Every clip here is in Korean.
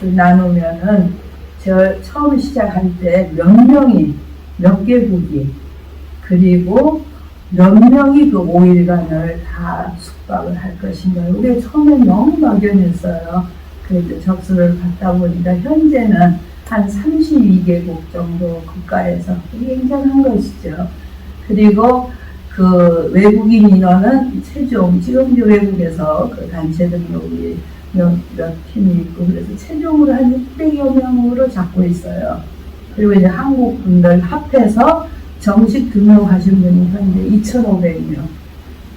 그 나누면은 저 처음 시작할 때 몇 명이 몇 개국이 그리고 몇 명이 그 5일간을 다 숙박을 할 것인가. 우리 처음에 너무 막연했어요. 그래도 접수를 받다 보니까 현재는 한 32개국 정도 국가에서 굉장한 것이죠. 그리고 그 외국인 인원은 최종 지금 외국에서 그 단체 등록이 몇, 몇 팀이 있고 그래서 최종으로 한 600여 명으로 잡고 있어요. 그리고 이제 한국 분들 합해서 정식 등록하신 분이 현재 2,500명.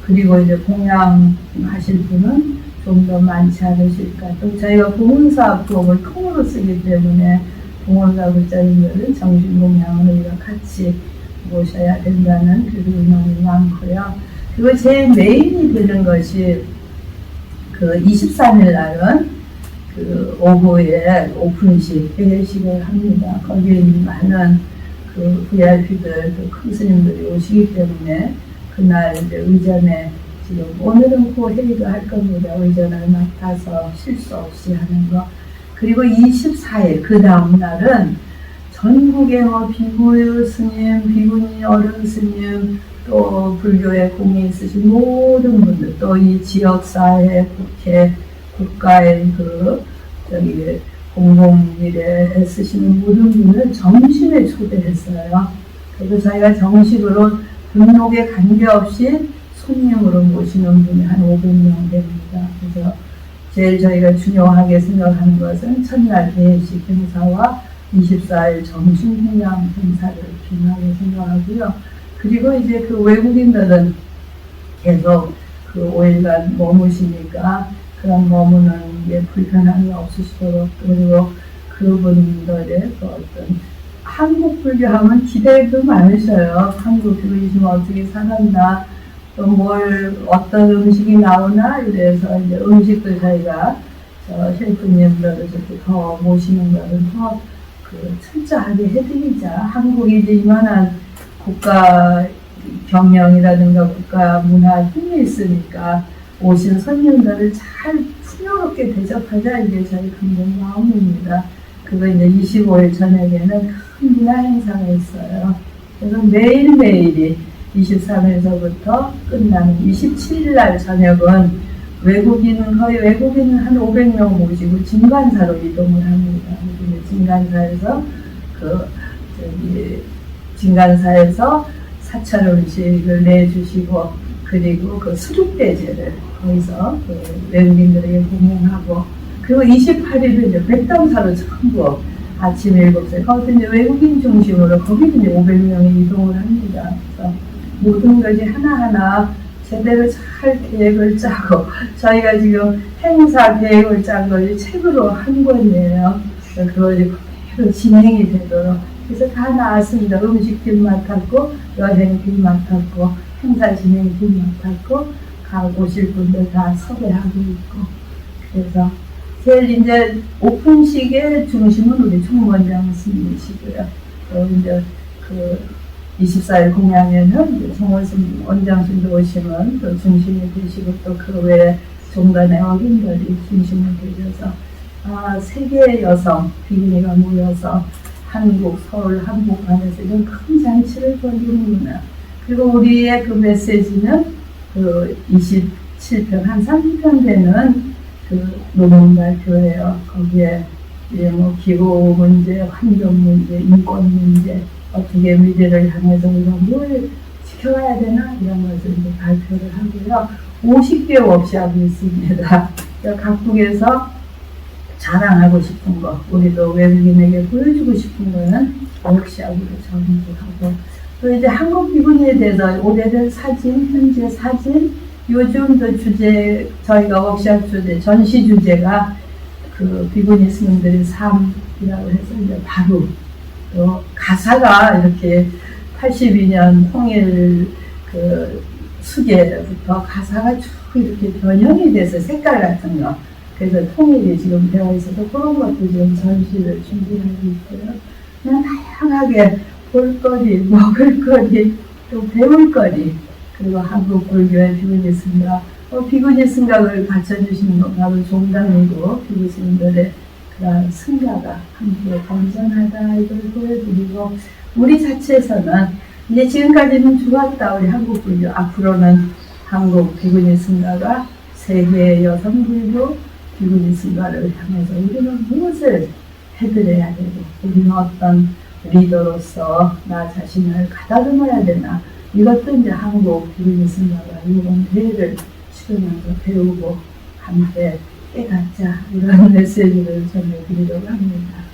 그리고 이제 공양 하실 분은 좀 더 많지 않으실까. 또 저희가 보문사 부업을 통으로 쓰기 때문에 봉원사 글자님들은 정식 공양을 우리가 같이 모셔야 된다는 그 의논이 많고요. 그리고 제일 메인이 되는 것이 그 23일 날은 그 오후에 오픈식 회식을 합니다. 거기에 많은 그 VIP들 또큰 스님들이 오시기 때문에 그날 이제 의전에 지금 오늘은 그 회의도 할 겁니다. 의전을 맡아서 실수 없이 하는 거. 그리고 24일 그 다음 날은 전국의 뭐 비구 스님, 비구니 어른 스님, 또 불교에 공이 있으신 모든 분들, 또 이 지역사회, 국회, 국가의 그, 저기, 공공 일에 애쓰시는 모든 분을 점심에 초대했어요. 그래서 저희가 정식으로 등록에 관계없이 손님으로 모시는 분이 한 500명 됩니다. 그래서 제일 저희가 중요하게 생각하는 것은 첫날 대회식 행사와 24일 정신 공양 행사를 중요하게 생각하고요. 그리고 이제 그 외국인들은 계속 그 5일간 머무시니까 그런 머무는 게 불편함이 없으시도록 그리고 그분들의 그 어떤 한국 불교하면 기대도 많으셔요. 한국 불교이시면 어떻게 살았나, 또 뭘, 어떤 음식이 나오나, 이래서 이제 음식도 저희가 저 셰프님들을 이렇게 더 모시는 거는 더그 철저하게 해드리자. 한국이 이제 이만한 국가 경영이라든가 국가 문화 힘이 있으니까 오신 손님들을 잘 풍요롭게 대접하자 이게 저희 근본 마음입니다. 그거 이제 25일 저녁에는 큰 문화 행사가 있어요. 그래서 매일매일이 23일서부터 끝나는 27일 날 저녁은 외국인은 거의 외국인은 한 500명 모시고 진관사로 이동을 합니다. 진관사에서 그 저기 진관사에서 사찰 음식을 내주시고 그리고 그 수족대제를 거기서 그 외국인들에게 공연하고 그리고 28일은 이제 백담사로 전부 아침 7시에 거기서 이제 외국인 중심으로 거기도 이제 500명이 이동을 합니다. 그래서 모든 것이 하나하나 제대로 잘 계획을 짜고 저희가 지금 행사 계획을 짠걸 책으로 한 권이에요. 그걸 이제 그대로 진행이 되도록 그래서 다 나왔습니다. 음식팀 맡았고 여행팀 맡았고 행사 진행팀 맡았고 가 오실 분들 다 섭외하고 있고 그래서 제일 이제 오픈식의 중심은 우리 총무원장 스님이시고요. 또 이제 그 24일 공양에는 송원순 원장님도 오시면 또 중심이 되시고 또 그 외에 종단의 어린들이 중심이 되셔서 아, 세계의 여성 비구니가 모여서 한국, 서울, 한복판에서 이런 큰 잔치를 벌이는구나. 그리고 우리의 그 메시지는 그 27편, 한 30편 되는 그 노동발표예요. 거기에 이제 뭐 기후 문제, 환경 문제, 인권 문제, 어떻게 미래를 향해서 우리가 뭘 지켜가야 되나 이런 것을 이제 발표를 하고요. 50개 워크샵이 있습니다. 각국에서 자랑하고 싶은 거, 우리도 외국인에게 보여주고 싶은 거는 워크샵으로 전부하고 또 이제 한국 비구니에 대해서 오래된 사진, 현재 사진, 요즘 그 주제 저희가 워크샵 주제 전시 주제가 그 비구니 스님들의 삶이라고 해서 이제 바로 또 가사가 이렇게 82년 통일 그 수계부터 가사가 쭉 이렇게 변형이 돼서 색깔 같은 거 그래서 통일이 지금 되어 있어서 그런 것도 지금 전시를 준비하고 있고요. 그냥 다양하게 볼거리, 먹을거리, 또 배울거리, 그리고 한국 불교의 비밀리스트가 어, 비구니 승각을 갖춰주시는 건 바로 종단이고 비구스님들의 그런 승가가 함께 건전하다 이걸 보여드리고 우리 자체에서는 이제 지금까지는 좋았다 우리 한국 불교 앞으로는 한국 비구니 승가가 세계 여성 불교 비구니 승가를 향해서 우리는 무엇을 해드려야 되고 우리는 어떤 리더로서 나 자신을 가다듬어야 되나 이것도 이제 한국 승가가 이번 대회를 치르면서 배우고 함께 깨닫자 이런 메시지를 전해드리려고 합니다.